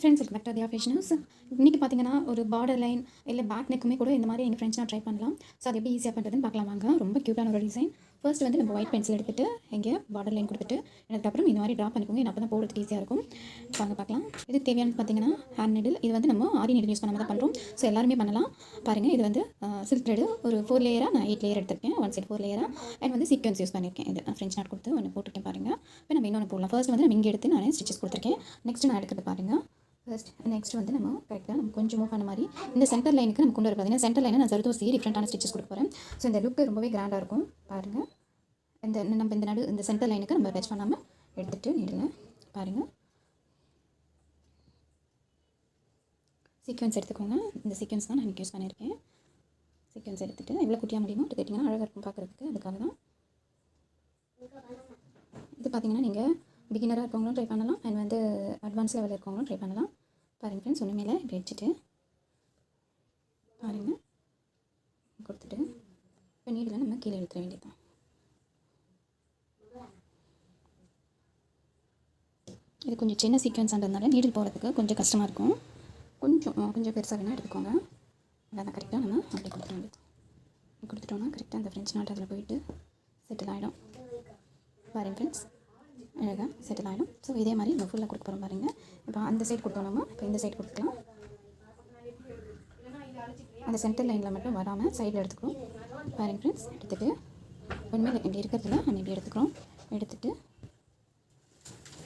Friends இருக்கு back to தியா இன்றைக்கி பார்த்தீங்கன்னா ஒரு பார்டர் லைன் இல்லை பேக் நெக்குமே கூட இந்த மாதிரி எங்கள் ஃப்ரெண்ட்ஸ்லாம் ட்ரை பண்ணலாம். ஸோ அது எப்படி ஈஸியாக பண்ணுறதுன்னு பார்க்கலாம் வாங்க. ரொம்ப க்யூட்டான ஒரு டிசைன் ஃபர்ஸ்ட் வந்து நம்ம ஒயிட் பென்சில் எடுத்துகிட்டு இங்கே பார்டர் லைன் கொடுத்துட்டு அதுக்கப்புறம் இந்த மாதிரி ட்ரா பண்ணிக்கோங்க. அப்போ தான் போடுறதுக்கு ஈஸியாக இருக்கும். வாங்க பார்க்கலாம். இது தேவையானது பார்த்தீங்கன்னா ஹேண்ட் நிடில் இது வந்து நம்ம ஆரி நீடில் யூஸ் பண்ணாமல் தான் பண்ணுறோம் ஸோ எல்லாருமே பண்ணலாம். பாருங்கள் இது வந்து சில்க் த்ரெடு ஒரு ஃபோர் லேயராக நான் எயிட் லேயர் எடுத்திருக்கேன். ஒன் சைட் ஃபோர் லேயராக அண்ட் வந்து சீக்வன்ஸ் யூஸ் பண்ணியிருக்கேன் இது ஃப்ரெண்ட்ஸ் நாட் கொடுத்து ஒன்று போட்டுருக்கேன் பாருங்கள் இப்போ நம்ம இன்னொன்று போடலாம். ஃபர்ஸ்ட் வந்து நம்ம இங்கே எடுத்து நான் ஸ்டிச்சஸ் கொடுத்துருக்கேன். நெக்ஸ்ட் நான் எடுக்கிறது பாருங்கள் ஃபர்ஸ்ட் நெக்ஸ்ட் வந்து நம்ம கரெக்டாக நம்ம கொஞ்சம் மூவ் பண்ண மாதிரி இந்த சென்டர் லைனுக்கு நம்ம கொண்டு வர பார்த்தீங்கன்னா சென்டர் லைனை நான் சருதோசி டிஃப்ரெண்ட்டான ஸ்டிச்சஸ் கொடுக்க போகிறேன் ஸோ இந்த லுக்கு ரொம்பவே கிராண்டாக இருக்கும். பாருங்கள் இந்த நம்ம இந்த நடு இந்த சென்டர் லைனுக்கு நம்ம டச் பண்ணாமல் எடுத்துகிட்டு நீடில் பாருங்கள் சீக்வன்ஸ் எடுத்துக்கோங்க. இந்த சீக்வன்ஸ் தான் நான் யூஸ் பண்ணியிருக்கேன். சீக்வன்ஸ் எடுத்துகிட்டு எவ்வளோ குட்டியாக முடியுமோ? எடுத்துக்கிட்டிங்கன்னா அழகாக இருக்கும் பார்க்குறதுக்கு. அதுக்காக தான் இது பார்த்தீங்கன்னா நீங்கள் பிகினராக இருக்கவங்களும் ட்ரை பண்ணலாம். அண்ட் வந்து அட்வான்ஸ் லெவலில் இருக்கவங்களும் ட்ரை பண்ணலாம். பாருங்கள் ஃப்ரெண்ட்ஸ் ஒன்று மேலே இப்படி வச்சுட்டு பாருங்கள் கொடுத்துட்டு இப்போ நீடில் நம்ம கீழே இழுத்துற வேண்டியதுதான். இது கொஞ்சம் சின்ன சீக்வன்ஸ்ன்றதுனால நீடில் போகிறதுக்கு கொஞ்சம் கஷ்டமாக இருக்கும். கொஞ்சம் கொஞ்சம் பெருசாக வேணால் எடுத்துக்கோங்க. அதான் கரெக்டாக நம்ம அப்படி கொடுத்துட வேண்டியது. கொடுத்துட்டோம்னா கரெக்டாக அந்த ஃப்ரெஞ்ச் நாட்டு அதில் போயிட்டு செட்டில் ஆகிடும் பாருங்க ஃப்ரெண்ட்ஸ் அழகாக செட்டில் ஆகிடும் ஸோ இதே மாதிரி நம்ம ஃபுல்லாக கொடுக்க போகிறோம் பாருங்கள் இப்போ அந்த சைடு கொடுத்தோம்னா இப்போ இந்த சைடு கொடுத்துக்கலாம் அந்த சென்டர் லைனில் மட்டும் வராமல் சைடில் எடுத்துக்கிறோம் பாருங்க ஃப்ரெண்ட்ஸ் எடுத்துகிட்டு உண்மையில் இப்படி இருக்கிறதுல நம்ம இப்படி எடுத்துக்கிறோம். எடுத்துகிட்டு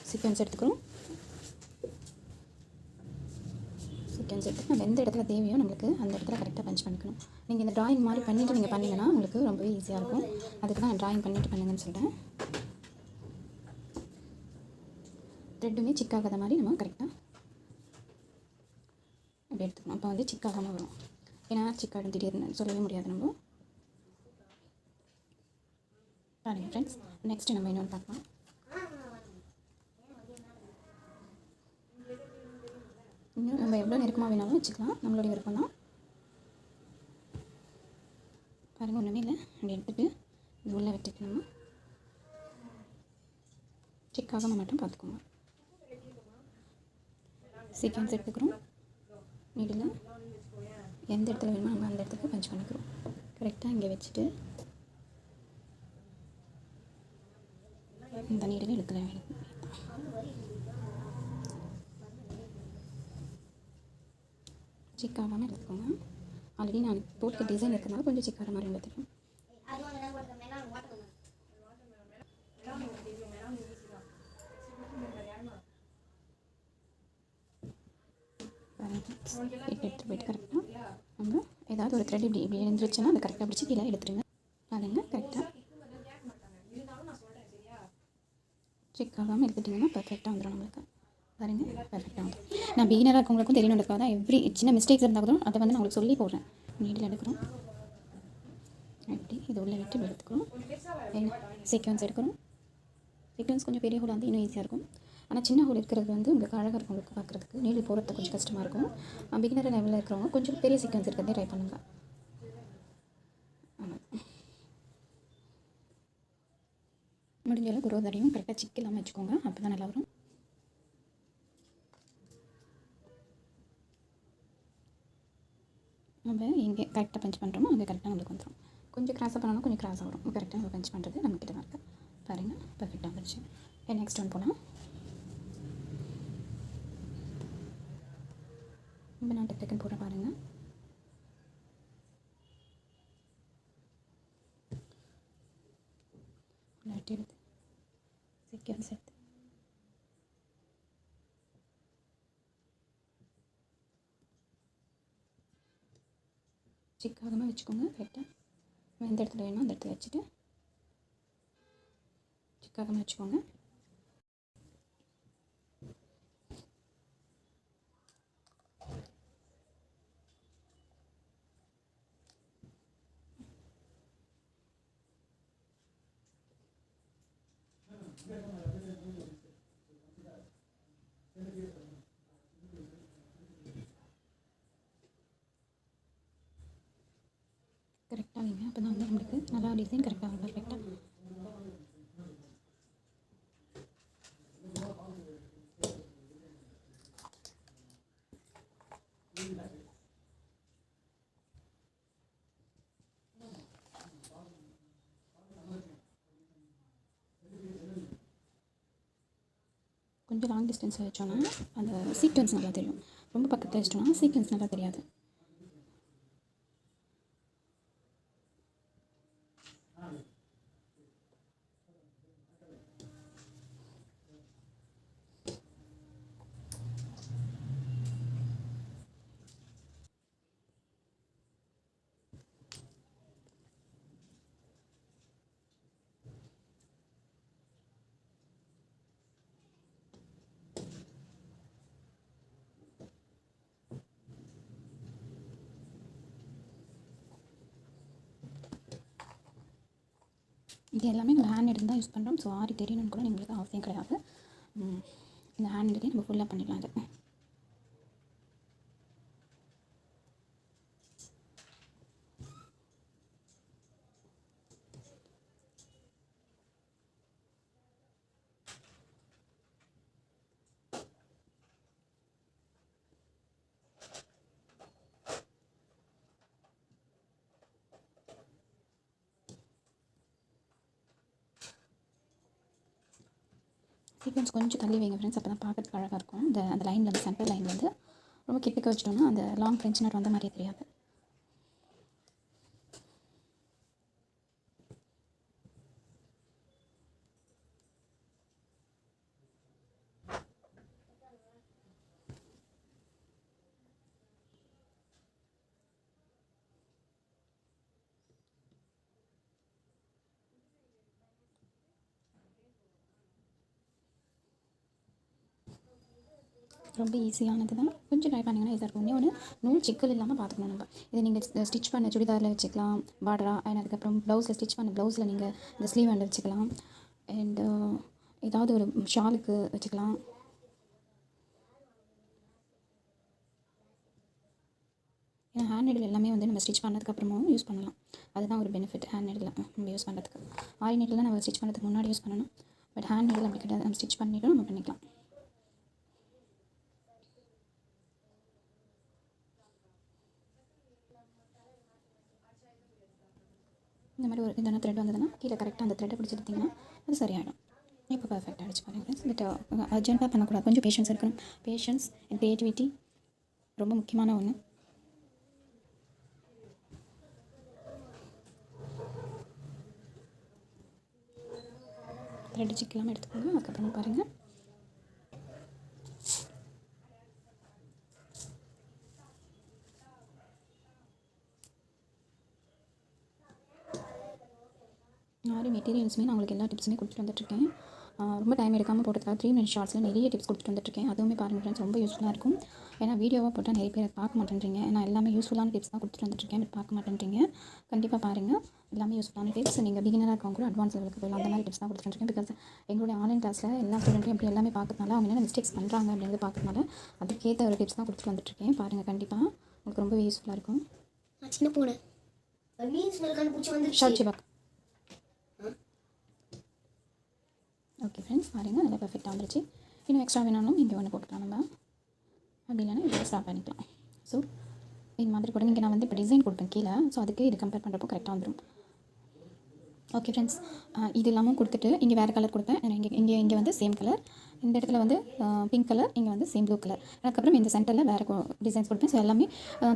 சீக்வன்ஸ் எடுத்துக்கிறோம். சீக்வன்ஸ் எடுத்து நம்ம எந்த இடத்துல தேவையோ நம்மளுக்கு அந்த இடத்துல கரெக்டாக பஞ்ச் பண்ணிக்கணும். நீங்கள் இந்த ட்ராயிங் மாதிரி பண்ணிவிட்டு நீங்கள் பண்ணிங்கன்னா உங்களுக்கு ரொம்பவே ஈஸியாக இருக்கும். அதுக்கு தான் ட்ராயிங் பண்ணிவிட்டு பண்ணுங்கன்னு சொல்கிறேன் த்ரெட்டுமே சிக்காகாத மாதிரி நம்ம கரெக்டாக அப்படி எடுத்துக்கணும் அப்போ வந்து சிக்காகாமல் வரும். ஏன்னா சிக்காடும் திடீர்னு சொல்லவே முடியாது நம்ம. பாருங்கள் ஃப்ரெண்ட்ஸ் நெக்ஸ்ட்டு நம்ம இன்னொன்று பார்க்கலாம். இன்னும் நம்ம எவ்வளோ நெருக்கமாக வேணாலும் வச்சுக்கலாம். நம்மளுடைய விருப்பம் தான். பாருங்கள் ஒன்றுமே இல்லை. அப்படி எடுத்துகிட்டு இது உள்ளே விட்டுட்டு நம்ம மட்டும் பார்த்துக்கோங்க. சீக்வன்ஸ் எடுத்துக்கிறோம் நீடில் எந்த இடத்துல வேணுமோ நம்ம அந்த இடத்துக்கு பஞ்ச் பண்ணிக்கிறோம். கரெக்டாக இங்கே வச்சுட்டு. இந்த நீடில் இழுத்துல வேணும். எடுத்துக்கோங்க. ஆல்ரெடி நான் போட்டு டிசைன் இருக்கிறதுனால கொஞ்சம் சிக்கார மாதிரி எடுத்துக்கிறேன் எடுத்துகிட்டு போயிட்டு கரெக்டாக நம்ம ஏதாவது ஒரு த்ரெட் இப்படி இப்படி எழுந்துருச்சுன்னா அதை கரெக்டாக பிடிச்சி கீழே எடுத்துருங்க. பாருங்க கரெக்டாக செக் ஆகாமல் எடுத்துட்டிங்கன்னா பர்ஃபெக்டாக வந்துடும் நம்மளுக்கு. பாருங்க பர்ஃபெக்டாக வந்துடும் நான் பிகினராக இருக்கவங்களுக்கும் தெரியணுன்றதுக்காக தான் எவ்ரி சின்ன மிஸ்டேக்ஸ் இருந்தால் கூட அதை வந்து நான் உங்களுக்கு சொல்லி போடுறேன். நீடில் எடுக்கிறோம். இப்படி இது உள்ளே விட்டு எடுத்துக்கிறோம். சீக்வன்ஸ் எடுக்கிறோம். சீக்வன்ஸ் கொஞ்சம் பெரிய ஹோல் வந்து இன்னும் ஈஸியாக இருக்கும். ஆனால் சின்ன ஹோல் இருக்கிறது வந்து உங்களுக்கு அழகாக இருக்கும் உங்களுக்கு பார்க்குறதுக்கு நீடில் போகிறது கொஞ்சம் கஷ்டமாக இருக்கும். பிகினர் லெவலில் இருக்கிறவங்க கொஞ்சம் பெரிய சீக்வன்ஸ் இருக்கிறதே ட்ரை பண்ணுங்கள் ஆமாம் முடிஞ்ச அளவுக்கு ஒரு தடையும் கரெக்டாக சிக்கு இல்லாமல் வச்சுக்கோங்க. அப்போ தான் நல்லா வரும். நம்ம எங்கே கரெக்டாக பஞ்ச் பண்ணுறோமோ அங்கே கரெக்டாக நம்மளுக்கு வந்துடும் கொஞ்சம் கிராஸாக பண்ணாலும் கொஞ்சம் கிராஸாக வரும். கரெக்டாக நம்ம பஞ்ச் பண்ணுறது நம்மக்கிட்ட தான் இருக்குது பாருங்கள் பர்ஃபெக்டாக வந்துருச்சு. நெக்ஸ்ட் ஒன் போகலாம் இப்போ நான் டக்கு டக்குன்னு போட பாருங்கள் லைட் எடுத்து சீக்கிரம் சேர்த்து சிக்காகமாக வச்சுக்கோங்க கரெக்டாக எந்த இடத்துல வேணுமோ அந்த இடத்துல வச்சுட்டு சிக்காகமாக வச்சுக்கோங்க கரெக்டாக வைங்க அப்போ தான் வந்து நம்மளுக்கு நல்லா டிசைன் கரெக்டாக வரும் பர்ஃபெக்டாக கொஞ்சம் லாங் டிஸ்டன்ஸ் வச்சோன்னா அந்த சீக்வன்ஸ் நல்லா தெரியும். ரொம்ப பக்கத்தில் வச்சிட்டோம்னா சீக்வன்ஸ் நல்லா தெரியாது. இது எல்லாமே நம்ம ஹேண்ட் தான் யூஸ் பண்ணுறோம் ஸோ ஆரி தெரியணும்னு கூட எங்களுக்கு அவசியம் கிடையாது. இந்த ஹேண்ட் எடுத்தே நம்ம ஃபுல்லாக பண்ணிடலாம் அது. சீக்வன்ஸ் கொஞ்சம் தள்ளி வைங்க ஃப்ரெண்ட்ஸ் அப்போ தான் பார்க்கறதுக்கு அழகாக இருக்கும். இந்த அந்த லைனில் வந்து சென்டர் லைன் வந்து ரொம்ப கிட்டக்க வச்சிட்டோம்னா அந்த லாங் ஃப்ரெஞ்ச் நட் வந்த மாதிரியே தெரியாது. ரொம்ப ஈஸியானது தான் கொஞ்சம் ட்ரை பண்ணிங்கன்னா ஈஸியாக இருக்கும். ஒன்று நூல் சிக்கல் இல்லாமல் பார்த்துக்கணும் நம்ம. இதை நீங்கள் ஸ்டிச் பண்ண சுடிதாரில் வச்சுக்கலாம். பார்டரா அண்ட் அதுக்கப்புறம் ப்ளவுஸில் ஸ்டிச் பண்ண ப்ளவுஸில் நீங்கள் இந்த ஸ்லீவ் ஹேண்ட் வச்சுக்கலாம். அண்ட் ஏதாவது ஒரு ஷாலுக்கு வச்சுக்கலாம். ஏன்னா ஹேண்ட் நெடில் எல்லாமே வந்து நம்ம ஸ்டிச் பண்ணதுக்கப்புறமும் யூஸ் பண்ணலாம். அதுதான் ஒரு பெனிஃபிட் ஹேண்ட் நெடில் நம்ம யூஸ் பண்ணுறதுக்கு ஆரி நெடில் நம்ம ஸ்டிச் பண்ணுறதுக்கு முன்னாடி யூஸ் பண்ணணும். பட் ஹேண்ட் நெடில் அப்படி கிடையாது நம்ம ஸ்டிச் பண்ணிவிட்டு நம்ம பண்ணிக்கலாம். இந்த மாதிரி இதான த்ரெட் வந்ததுன்னா கீழே கரெக்டாக அந்த த்ரெட்டை பிடிச்சி எடுத்திங்கன்னா அது சரியாயிடும். இப்போ பர்ஃபெக்ட் அடிச்சு பாருங்க ஃப்ரெண்ட்ஸ் பட் அர்ஜென்ட்டாக பண்ணக்கூடாது. கொஞ்சம் பேஷன்ஸ் இருக்கணும். பேஷன்ஸ் அண்ட் க்ரியேட்டிவிட்டி ரொம்ப முக்கியமான ஒன்று த்ரெட் சிக்கலாமல் எடுத்துக்கோங்க. அதுக்கப்புறம் பாருங்கள் ஆரி மெட்டீரியல்ஸுமே நான் உங்களுக்கு எல்லா டிப்ஸுமே கொடுத்துட்டு வந்துட்டுருக்கேன். ரொம்ப டைம் எடுக்காமல் போட்டதுக்காக த்ரீ மினிட் ஷார்ட்ஸில் நிறைய டிப்ஸ் கொடுத்துட்டு வந்துட்டுருக்கேன். அதுவுமே பாருங்கள் ஃப்ரெண்ட்ஸ் ரொம்ப யூஸ்ஃபுல்லாக இருக்கும். ஏன்னா வீடியோவாக போட்டால் நிறைய பேர் பார்க்க மாட்டேன்றீங்க. நான் எல்லாமே யூஸ்ஃபுல்லான டிப்ஸ் தான் கொடுத்துட்டு வந்துட்டுருக்கேன். பட் பார்க்க மாட்டேன்றீங்க. கண்டிப்பாக பாருங்கள் எல்லாமே யூஸ்ஃபுல்லான டிப்ஸ் நீங்கள் பிகினராக இருக்கவங்க கூட அட்வான்ஸ் லெவலுக்கு போயிடலாம். அந்த மாதிரி டிப்ஸ் தான் கொடுத்துருக்கேன் பிகாஸ் எங்களுடைய ஆன்லைன் கிளாஸில் எல்லா ஸ்டூடெண்ட்டும் எப்படி எல்லாமே பார்க்கறதுனால அவங்க என்ன மிஸ்டேக்ஸ் பண்ணுறாங்க அப்படிங்கிறது பார்க்கறதுனால அதுக்கேற்ற ஒரு டிப்ஸ் தான் கொடுத்துட்டு வந்துட்டுருக்கேன். பாருங்கள் கண்டிப்பாக உங்களுக்கு ரொம்ப யூஸ்ஃபுல்லாக இருக்கும். சின்ன பூனை மீன் ஸ்மெல் ஓகே ஃப்ரெண்ட்ஸ் பாருங்கள் நல்லா பர்ஃபெக்டாக வந்துருச்சு. இன்னும் எக்ஸ்ட்ரா வேணாலும் இங்கே ஒன்று போட்டுக்கலாம் நம்ம அப்படி இல்லைனா இதை ஸ்டாப் பண்ணிக்கலாம். ஸோ இந்த மாதிரி கூட இங்கே நான் வந்து இப்போ டிசைன் கொடுப்பேன் கீழே. ஸோ அதுக்கு இது கம்பேர் பண்ணுறப்போ கரெக்டாக வந்துடும் ஓகே ஃப்ரெண்ட்ஸ் இது இல்லாமல் கொடுத்துட்டு இங்கே வேறு கலர் கொடுப்பேன். இங்கே இங்கே இங்கே வந்து சேம் கலர் இந்த இடத்துல வந்து பிங்க் கலர் இங்கே வந்து சேம் ப்ளூ கலர் அதுக்கப்புறம் இந்த சென்டரில் வேறு டிசைன்ஸ் கொடுப்பேன். ஸோ எல்லாமே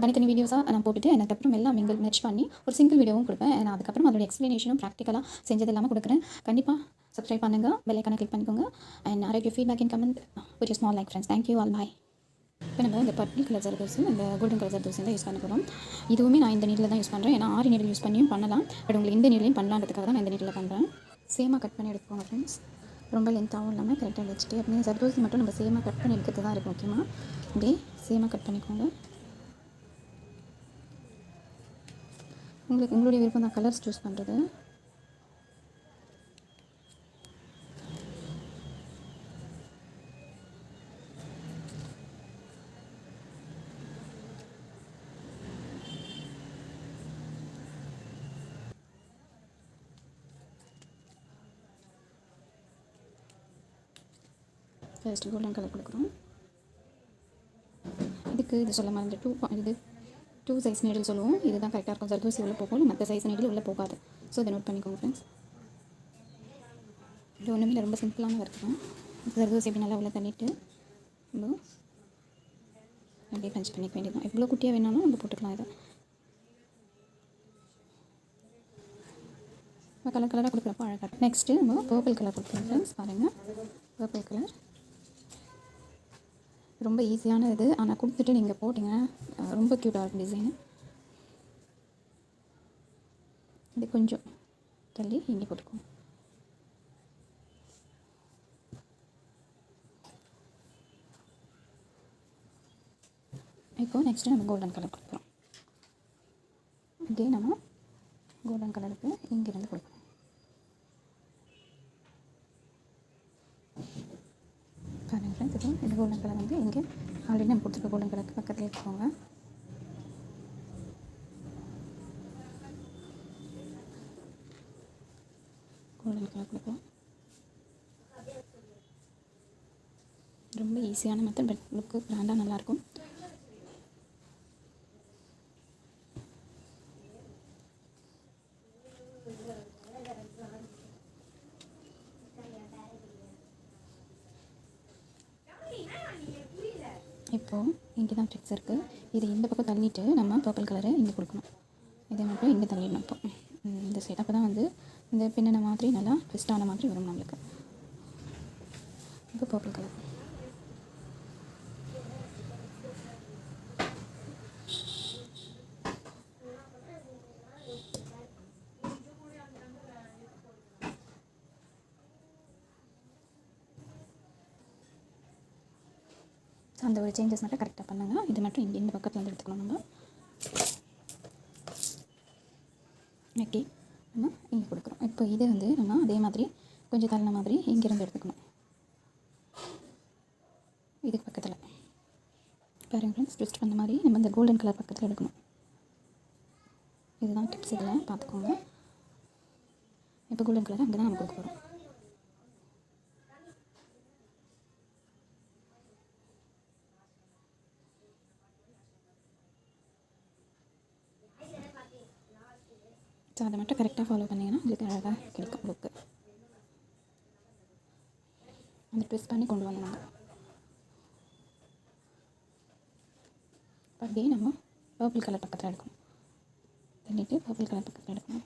தனித்தனி வீடியோஸாக நான் போட்டுட்டு அதுக்கப்புறம் எல்லாம் மிங்கிள் மெச் பண்ணி ஒரு சிங்கிள் வீடியோவும் கொடுப்பேன். நான் அதுக்கப்புறம் அதோட எக்ஸ்ப்ளனேஷனும் ப்ராக்டிக்கலாக செஞ்சது எல்லாமே கொடுக்குறேன். கண்டிப்பாக சப்ஸ்கிரைப் பண்ணுங்கள் பெல்லைக்கான கிளிக் பண்ணிக்கோங்க. அண்ட் நிறைய feedback in comment which is small like friends thank you all bye இப்போ நம்ம இந்த பர்பிள் கலர் தோசை இந்த கோல்டன் கலர் தோசை தான் யூஸ் பண்ண போகிறோம் இதுவுமே நான் இந்த நீரில் தான் யூஸ் பண்ணுறேன் ஏன்னா ஆறு நீடில் யூஸ் பண்ணியும் பண்ணலாம். பட் உங்களுக்கு இந்த நீட்லையும் பண்ணலான்றதுக்காக தான் நான் இந்த நீட்டில் பண்ணுறேன் சேமாக கட் பண்ணி எடுத்துக்கோங்க ஃப்ரெண்ட்ஸ் ரொம்ப லென்த்தாகவும் இல்லாமல் கரெக்டாக வச்சுட்டு அப்படியே ஜர்தோசி மட்டும் நம்ம சேமாக கட் பண்ணி எடுக்கிறது தான் இருக்கும் முக்கியமாக அப்படியே சேமாக கட் பண்ணிக்கோங்க. உங்களுக்கு உங்களுடைய விருப்பம் தான் கலர்ஸ் சூஸ் பண்ணுறது ஃபர்ஸ்ட் கோல்டன் கலர் கொடுக்குறோம். இதுக்கு இது சொல்ல மாதிரி டூ இது டூ சைஸ் நீடில் சொல்லுவோம். இதுதான் கரெக்டாக இருக்கும் ஜர்தோசி உள்ளே போகும் மற்ற சைஸ் நீடில் உள்ளே போகாது. ஸோ இதை நோட் பண்ணிக்கோங்க ஃப்ரெண்ட்ஸ் இது ஒன்றுமே இல்லை ரொம்ப சிம்பிளான ஒர்க் தான். ஜர்தோசி எப்படி நல்லா உள்ள தள்ளிட்டு நம்ம அப்படியே பஞ்ச் பண்ணிக்க வேண்டியதான் எவ்வளோ குட்டியாக வேணாலும் நம்ம போட்டுக்கலாம் இதை. கலர் கலராக கொடுக்குறப்போ அழகாக நெக்ஸ்ட்டு நம்ம பர்பிள் கலர் கொடுக்குறோம் ஃப்ரெண்ட்ஸ் பாருங்கள் பர்பிள் கலர் ரொம்ப ஈஸியான இது ஆனால் கொடுத்துட்டு நீங்கள் போட்டிங்கன்னா ரொம்ப க்யூட்டாக இருக்கும் டிசைனு இது கொஞ்சம் தள்ளி இங்கே போட்டுக்கோங்க. இப்போது நெக்ஸ்ட்டு நம்ம கோல்டன் கலர் கொடுக்குறோம் இதே நம்ம கோல்டன் கலருக்கு இங்கேருந்து கொடுக்குறோம் பாருங்கள் ஃப்ரெண்ட்ஸ் வந்து இங்கே ஆல்ரெடி நம்ம கொடுத்துருக்க கோல்டன் பக்கத்தில் இருக்கோங்க கோல்டன் கலர் கொடுக்கலாம் ரொம்ப ஈஸியான மெத்தட் பட் லுக்கு கிராண்டாக நல்லாயிருக்கும் இப்போது இங்கே தான் ட்ரிக்ஸ் இருக்குது இது இந்த பக்கம் தள்ளிட்டு நம்ம பர்பிள் கலரை இங்கே கொடுக்கணும். இதை மட்டும் இங்கே தள்ளிடணும் இப்போ. இந்த சைடு அப்போ தான் வந்து இந்த பின்னின மாதிரி நல்லா ட்விஸ்ட் ஆன மாதிரி வரும் நம்மளுக்கு. இப்போ பர்பிள் கலர் ஸோ அந்த ஒரு சேஞ்சஸ் மட்டும் கரெக்டாக பண்ணுங்க. இது மட்டும் இங்கே இந்த பக்கத்தில் வந்து எடுத்துக்கணும் நம்ம. ஓகே நம்ம இங்கே கொடுக்குறோம். இப்போ இது வந்து நம்ம அதே மாதிரி கொஞ்சம் தள்ளின மாதிரி இங்கேருந்து எடுத்துக்கணும். இதுக்கு பக்கத்தில். பாருங்க ஃப்ரெண்ட்ஸ் ட்விஸ்ட் பண்ண மாதிரி நம்ம இந்த கோல்டன் கலர் பக்கத்தில் எடுக்கணும். இதுதான் டிப்ஸ் இதில் பார்த்துக்கோங்க. இப்போ கோல்டன் கலர் அங்கே தான் நம்ம கொடுக்க போகிறோம் ஸோ அதை மட்டும் கரெக்டாக ஃபாலோ பண்ணிங்கன்னா உங்களுக்கு அழகாக கிடைக்கும் லுக்கு அந்த ட்ரெஸ் பண்ணி கொண்டு வரணும் நம்ம அப்படியே நம்ம பர்பிள் கலர் பக்கத்தில் எடுக்கணும். தள்ளிட்டு பர்பிள் கலர் பக்கத்தில் எடுக்கணும்.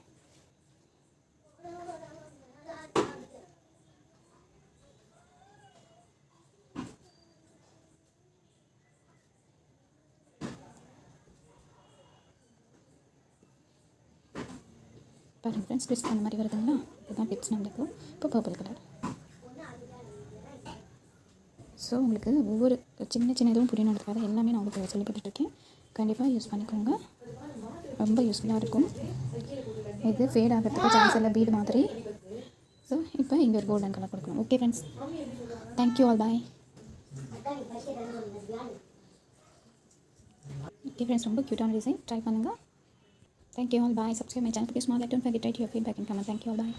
பாருங்கள் ஃப்ரெண்ட்ஸ் ட்விஸ்ட் அந்த மாதிரி வருதுங்களா? இதுதான் டிப்ஸ் நம்மளுக்கு. இப்போ பர்பிள் கலர் ஸோ உங்களுக்கு ஒவ்வொரு சின்ன சின்ன இதுவும் புரியணுன்றதுக்காக எல்லாமே நான் உங்களுக்கு சொல்லி கண்டிப்பாக யூஸ் பண்ணிக்கோங்க. ரொம்ப யூஸ்ஃபுல்லாக இருக்கும். இது ஃபேட் ஆகிறதுக்கு சான்ஸ் இல்லை பீடு மாதிரி. ஸோ இப்போ இங்கே ஒரு கோல்டன் கலர் கொடுக்கணும். Okay friends thank you all bye okay friends ரொம்ப க்யூட்டான டிசைன் ட்ரை பண்ணுங்கள் Thank you all. Bye. Subscribe my channel. Please small. Don't forget to write your feedback and comment. Thank you all. Bye.